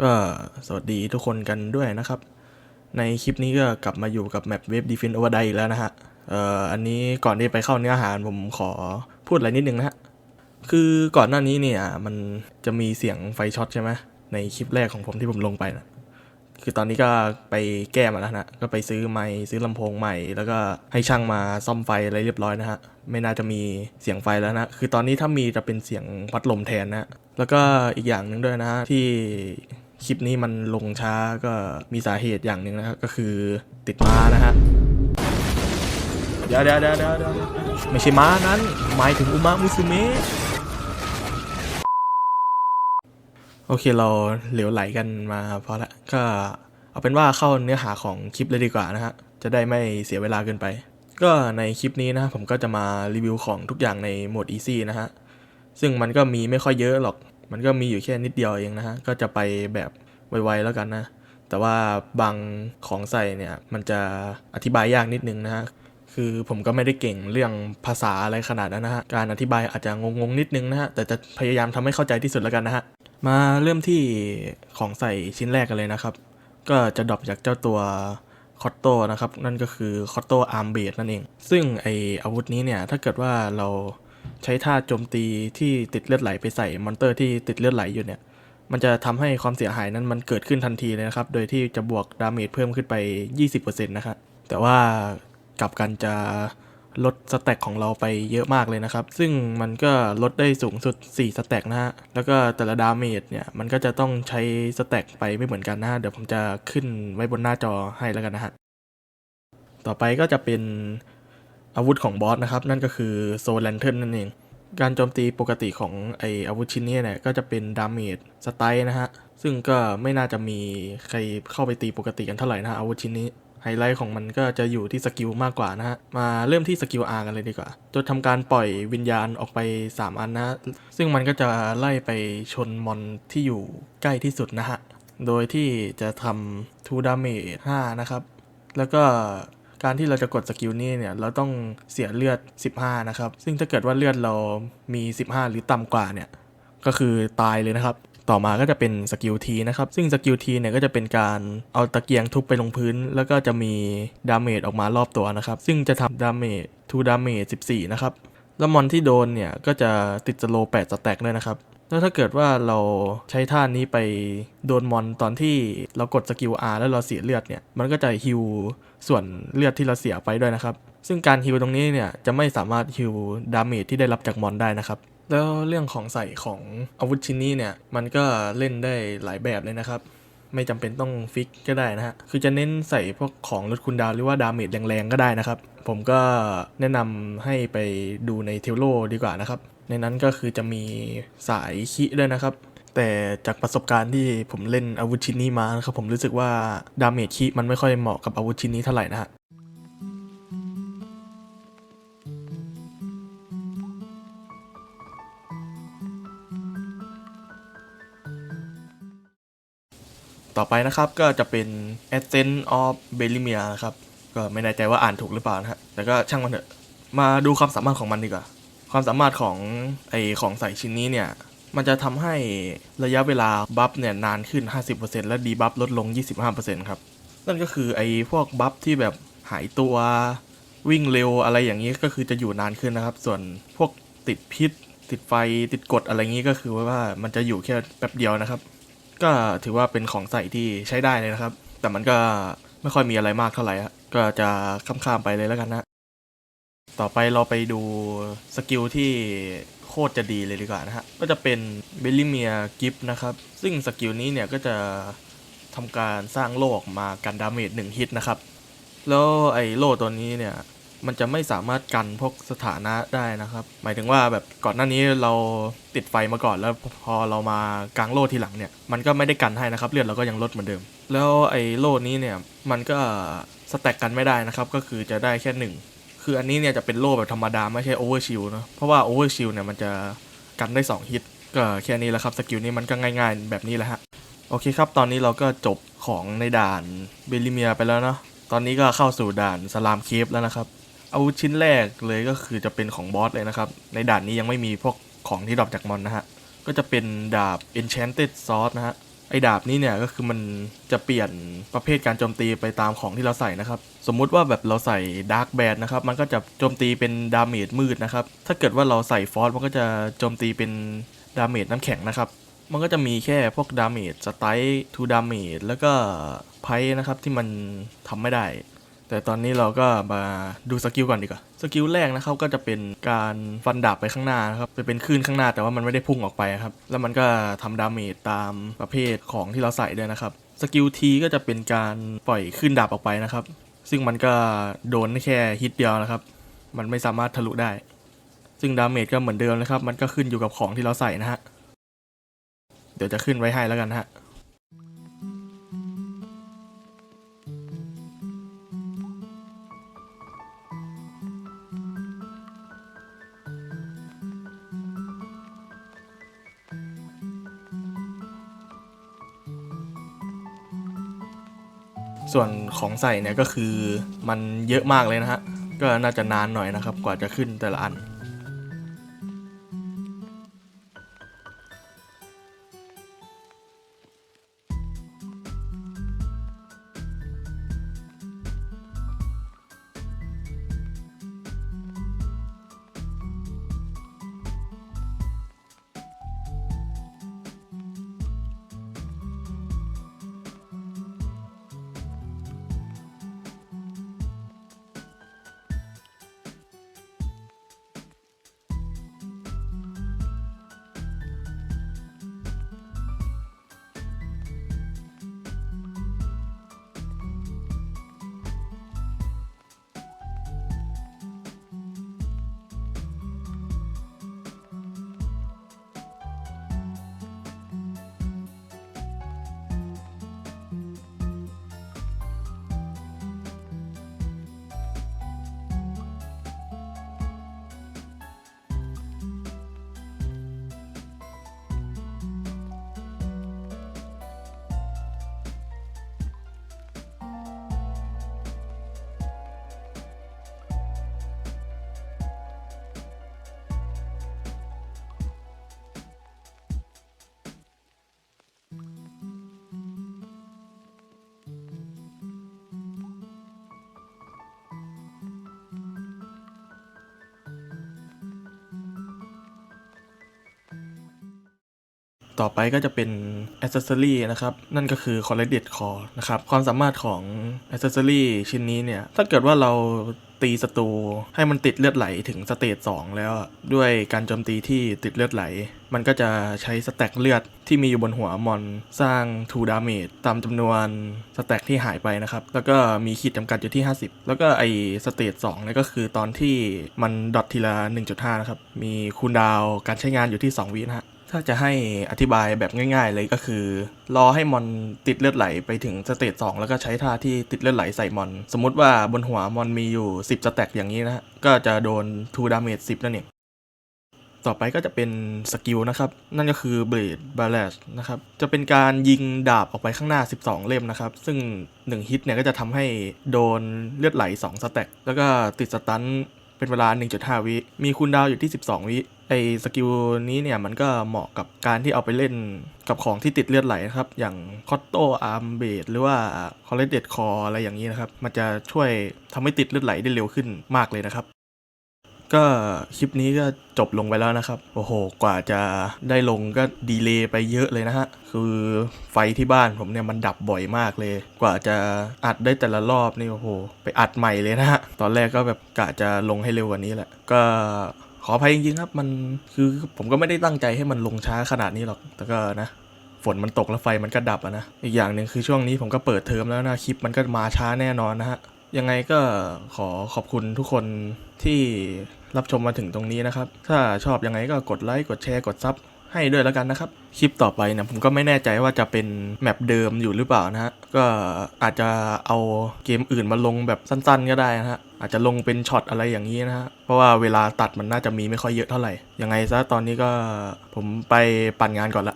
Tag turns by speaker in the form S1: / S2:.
S1: ก็สวัสดีทุกคนกันด้วยนะครับ ในคลิปนี้ก็กลับมาอยู่กับแมปเว็บดีฟินโอเวอร์ไดแล้วนะฮะเอ่ออันนี้ก่อนที่ไปเข้าเนื้อหาผมขอพูดอะไรนิดนึงนะฮะคือก่อนหน้านี้เนี่ยมันจะมีเสียงไฟช็อตใช่ไหมในคลิปแรกของผมที่ผมลงไปนะคือตอนนี้ก็ไปแก้มาแล้วนะก็ไปซื้อไมค์ซื้อลำโพงใหม่ แล้วก็ให้ช่างมาซ่อมไฟอะไรเรียบร้อยนะฮะไม่น่าจะมีเสียงไฟแล้วนะคือตอนนี้ถ้ามีจะเป็นเสียงพัดลมแทนนะแล้วก็อีกอย่างหนึ่งด้วยนะฮะที่ คลิปนี้มันลงช้าก็มีสาเหตุอย่างหนึ่งนะครับก็คือติดม้านะฮะเดี๋ยวเดี๋ยวเดี๋ยวเดี๋ยวไม่ใช่ม้านั้น หมายถึงอุมะมุสุเมะโอเคเราเหลวไหลกันมาพอละก็เอาเป็นว่าเข้าเนื้อหาของคลิปเลยดีกว่านะฮะจะได้ไม่เสียเวลาเกินไป ก็ในคลิปนี้นะผมก็จะมารีวิวของทุกอย่างในโหมด Easy นะฮะซึ่งมันก็มีไม่ค่อยเยอะหรอก มันก็มีอยู่แค่นิดเดียวเองนะฮะ ก็จะไปแบบไวๆแล้วกันนะ แต่ว่าบางของใส่เนี่ยมันจะอธิบายยากนิดนึงนะฮะ คือผมก็ไม่ได้เก่งเรื่องภาษาอะไรขนาดนั้นนะฮะ การอธิบายอาจจะงงๆนิดนึงนะฮะ แต่จะพยายามทำให้เข้าใจที่สุดแล้วกันนะฮะ มาเริ่มที่ของใส่ชิ้นแรกกันเลยนะครับ ก็จะดรอปจากเจ้าตัวคอตโตนะครับ นั่นก็คือคอตโตอาร์มเบดนั่นเอง ซึ่งไออาวุธนี้เนี่ยถ้าเกิดว่าเรา ใช้ท่าโจมตีที่ติดเลือดไหลไปใส่มอนเตอร์ที่ติดเลือดไหลอยู่เนี่ย มันจะทำให้ความเสียหายนั้นมันเกิดขึ้นทันทีเลยนะครับ โดยที่จะบวกดาเมจเพิ่มขึ้นไป 20%นะครับ แต่ว่ากลับกันจะลดสแต็กของเราไปเยอะมากเลยนะครับ ซึ่งมันก็ลดได้สูงสุด 4 สแต็กนะฮะ แล้วก็แต่ละดาเมจเนี่ย มันก็จะต้องใช้สแต็กไปไม่เหมือนกันนะฮะเดี๋ยวผมจะขึ้นไว้บนหน้าจอให้แล้วกันนะฮะ ต่อไปก็จะเป็น อาวุธของบอสนะครับ นั่นก็คือโซลแลนเทิร์นนั่นเอง การโจมตีปกติของไออาวุธชิ้นนี้เนี่ยก็จะเป็นดาเมจสไตล์นะฮะ ซึ่งก็ไม่น่าจะมีใครเข้าไปตีปกติกันเท่าไหร่นะฮะอาวุธชิ้นนี้ไฮไลท์ของมันก็จะอยู่ที่สกิลมากกว่านะฮะ มาเริ่มที่สกิล R กันเลยดีกว่า จะทำการปล่อยวิญญาณออกไป 3 อันนะฮะซึ่งมันก็จะไล่ไปชนมอนที่อยู่ใกล้ที่สุดนะฮะ โดยที่จะทำ2 damage 5นะครับ แล้วก็ การที่เราจะกดสกิลนี้เนี่ยเราต้องเสียเลือด 15 นะครับ ซึ่งถ้าเกิดว่าเลือดเรามี 15 หรือต่ำกว่าเนี่ยก็คือตายเลยนะครับ ต่อมาก็จะเป็นสกิลทีนะครับ ซึ่งสกิลทีเนี่ยก็จะเป็นการเอาตะเกียงทุบไปลงพื้น แล้วก็จะมีดาเมจออกมารอบตัวนะครับ ซึ่งจะทำดาเมจ2ดาเมจ14 นะครับแล้วมอนที่โดนเนี่ยก็จะติดสโล8สแต็กด้วยนะครับ แล้วถ้าเกิดว่าเราใช้ท่านี้ไปโดนมอนตอนที่เรากดสกิล R แล้วเราเสียเลือดเนี่ย มันก็จะฮิวส่วนเลือดที่เราเสียไปด้วยนะครับ ซึ่งการฮิวตรงนี้เนี่ยจะไม่สามารถฮิวดาเมจที่ได้รับจากมอนได้นะครับ แล้วเรื่องของใส่ของอาวุธชิ้นนี้เนี่ยมันก็เล่นได้หลายแบบเลยนะครับ ไม่จำเป็นต้องฟิกก็ได้นะฮะ คือจะเน้นใส่พวกของลดคุณดาวหรือว่าดาเมจแรงๆก็ได้นะครับ ผมก็แนะนำให้ไปดูในเทลโลดีกว่านะครับ ในนั้นก็คือจะมีสายคิด้วยนะครับ แต่จากประสบการณ์ที่ผมเล่นอาวุธชิ้นนี้มานะครับผมรู้สึกว่าดาเมจคิมันไม่ค่อยเหมาะกับอาวุธชิ้นนี้เท่าไหร่นะฮะต่อไปนะครับก็จะเป็น Ascent of Belimia นะครับ ก็ไม่แน่ใจว่าอ่านถูกหรือเปล่านะฮะแต่ก็ช่างมันเถอะ มาดูความสามารถของมันดีกว่า ความสามารถของไอของใส่ชิ้นนี้เนี่ย มันจะทำให้ระยะเวลาบัฟเนี่ยนานขึ้น 50%และดีบัฟลดลง 25%ครับ นั่นก็คือไอพวกบัฟที่แบบหายตัววิ่งเร็วอะไรอย่างนี้ก็คือจะอยู่นานขึ้นนะครับ ส่วนพวกติดพิษ ติดไฟติดกดอะไรอย่างนี้ก็คือว่ามันจะอยู่แค่แป๊บเดียวนะครับ ก็ถือว่าเป็นของใส่ที่ใช้ได้เลยนะครับ แต่มันก็ไม่ค่อยมีอะไรมากเท่าไหร่ก็จะข้ามๆไปเลยแล้วกันนะ ต่อไปเราไปดูสกิลที่โคตรจะดีเลยดีกว่านะฮะ ก็จะเป็นเบลลิเมียกิฟนะครับ ซึ่งสกิลนี้เนี่ยก็จะทำการสร้างโลกมากันดาเมจหนึ่งฮิตนะครับ แล้วไอ้โลตัวนี้เนี่ยมันจะไม่สามารถกันพวกสถานะได้นะครับ หมายถึงว่าแบบก่อนหน้านี้เราติดไฟมาก่อนแล้วพอเรามากางโล่ทีหลังเนี่ย มันก็ไม่ได้กันให้นะครับ เลือดเราก็ยังลดเหมือนเดิม แล้วไอ้โล่นี้เนี่ยมันก็สแต็กกันไม่ได้นะครับ ก็คือจะได้แค่หนึ่ง คืออันนี้เนี่ยจะเป็นโล่แบบธรรมดา ไม่ใช่โอเวอร์ชิลเนะเพราะว่าโอเวอร์ชิลเนี่ยมันจะกันได้ 2 ฮิต ก็แค่นี้แหละครับสกิลนี้มันก็ง่ายๆ แบบนี้แหละฮะ โอเคครับ ตอนนี้เราก็จบของในด่านเบลิเมียไปแล้วเนาะตอนนี้ก็เข้าสู่ด่านสลามเคฟแล้วนะครับอาวุธชิ้นแรกเลยก็คือจะเป็นของบอสเลยนะครับ ในด่านนี้ยังไม่มีพวกของที่ดรอปจากมอนนะฮะก็จะเป็นดาบ Enchanted Sword นะฮะ ไอ้ดาบนี้เนี่ยก็คือมันจะเปลี่ยนประเภทการโจมตีไปตามของที่เราใส่นะครับ สมมุติว่าแบบเราใส่ดาร์กแบดนะครับมันก็จะโจมตีเป็นดาเมจมืดนะครับ ถ้าเกิดว่าเราใส่ฟอสมันก็จะโจมตีเป็นดาเมจน้ำแข็งนะครับ มันก็จะมีแค่พวกดาเมจสไตล์ทูดาเมจแล้วก็ไพ่นะครับที่มันทำไม่ได้ แต่ตอนนี้เราก็มาดูสกิลก่อนดีกว่าสกิลแรกนะครับก็จะเป็นการฟันดาบไปข้างหน้านะครับจะเป็นคลื่นข้างหน้าแต่ว่ามันไม่ได้พุ่งออกไปครับแล้วมันก็ทำดาเมจตามประเภทของที่เราใส่ด้วยนะครับสกิลทีก็จะเป็นการปล่อยคลื่นดาบออกไปนะครับ ซึ่งมันก็โดนแค่ฮิตเดียวนะครับ มันไม่สามารถทะลุได้ ซึ่งดาเมจก็เหมือนเดิมนะครับ มันก็ขึ้นอยู่กับของที่เราใส่นะฮะเดี๋ยวจะขึ้นไว้ให้แล้วกันฮะ ส่วนของใส่เนี่ยก็คือมันเยอะมากเลยนะฮะ ก็น่าจะนานหน่อยนะครับ กว่าจะขึ้นแต่ละอัน ต่อไปก็จะเป็น accessory นะครับ นั่นก็คือ collected core นะครับ ความสามารถของ accessory ชิ้นนี้เนี่ย ถ้าเกิดว่าเราตีศัตรูให้มันติดเลือดไหลถึงสเตจ2แล้ว ด้วยการโจมตีที่ติดเลือดไหล มันก็จะใช้สแต็กเลือดที่มีอยู่บนหัวมอนสร้าง2 damage ตามจำนวนสแต็กที่หายไปนะครับ แล้วก็มีขีดจำกัดอยู่ที่ 50 แล้วก็ไอสเตจ2นี่ก็คือตอนที่มันดอททีละ1.5 นะครับ มีคูลดาวการใช้งานอยู่ที่ 2 วินะฮะ ถ้าจะให้อธิบายแบบง่าย ๆ เลยก็คือ รอให้มอนติดเลือดไหลไปถึงสเตจ2แล้วก็ใช้ท่าที่ติดเลือดไหลใส่มอน สมมติว่าบนหัวมอนมีอยู่ 10 สแต็กอย่างนี้นะฮะก็จะโดน2 damage 10 นั่นเองต่อไปก็จะเป็นสกิลนะครับ นั่นก็คือ Blade Barrage นะครับ จะเป็นการยิงดาบออกไปข้างหน้า 12 เล่มนะครับ ซึ่ง 1 ฮิตเนี่ยก็จะทำให้โดนเลือดไหล 2 สแต็กแล้วก็ติดสตัน เป็นเวลา 1.5 วิ มีคูณดาวอยู่ที่ 12 วิ ไอสกิลนี้เนี่ยมันก็เหมาะกับการที่เอาไปเล่นกับของที่ติดเลือดไหลนะครับ อย่างคอตโตอาร์มเบดหรือว่าคอลเลเดดคออะไรอย่างนี้นะครับ มันจะช่วยทำให้ติดเลือดไหลได้เร็วขึ้นมากเลยนะครับ ก็คลิปนี้ก็จบลงไปแล้วนะครับ โอ้โห กว่าจะได้ลงก็ดีเลย์ไปเยอะเลยนะฮะ คือไฟที่บ้านผมเนี่ยมันดับบ่อยมากเลย กว่าจะอัดได้แต่ละรอบนี่โอ้โห ไปอัดใหม่เลยนะฮะ ตอนแรกก็แบบกะจะลงให้เร็วกว่านี้แหละ ก็ขออภัยจริงๆครับ มันคือผมก็ไม่ได้ตั้งใจให้มันลงช้าขนาดนี้หรอก แต่ก็นะฝนมันตกแล้วไฟมันก็ดับอะนะ อีกอย่างหนึ่งคือช่วงนี้ผมก็เปิดเทอมแล้วนะคลิปมันก็มาช้าแน่นอนนะฮะ ยังไงก็ขอขอบคุณทุกคนที่ รับชมมาถึงตรงนี้นะครับ ถ้าชอบยังไงก็กดไลค์กดแชร์กดซับให้ด้วยแล้วกันนะครับ คลิปต่อไปเนี่ยผมก็ไม่แน่ใจว่าจะเป็นแมปเดิมอยู่หรือเปล่านะฮะ ก็อาจจะเอาเกมอื่นมาลงแบบสั้นๆ ก็ได้นะฮะ อาจจะลงเป็นช็อตอะไรอย่างนี้นะฮะ เพราะว่าเวลาตัดมันน่าจะมีไม่ค่อยเยอะเท่าไหร่ ยังไงซะตอนนี้ก็ผมไปปั่นงานก่อนละ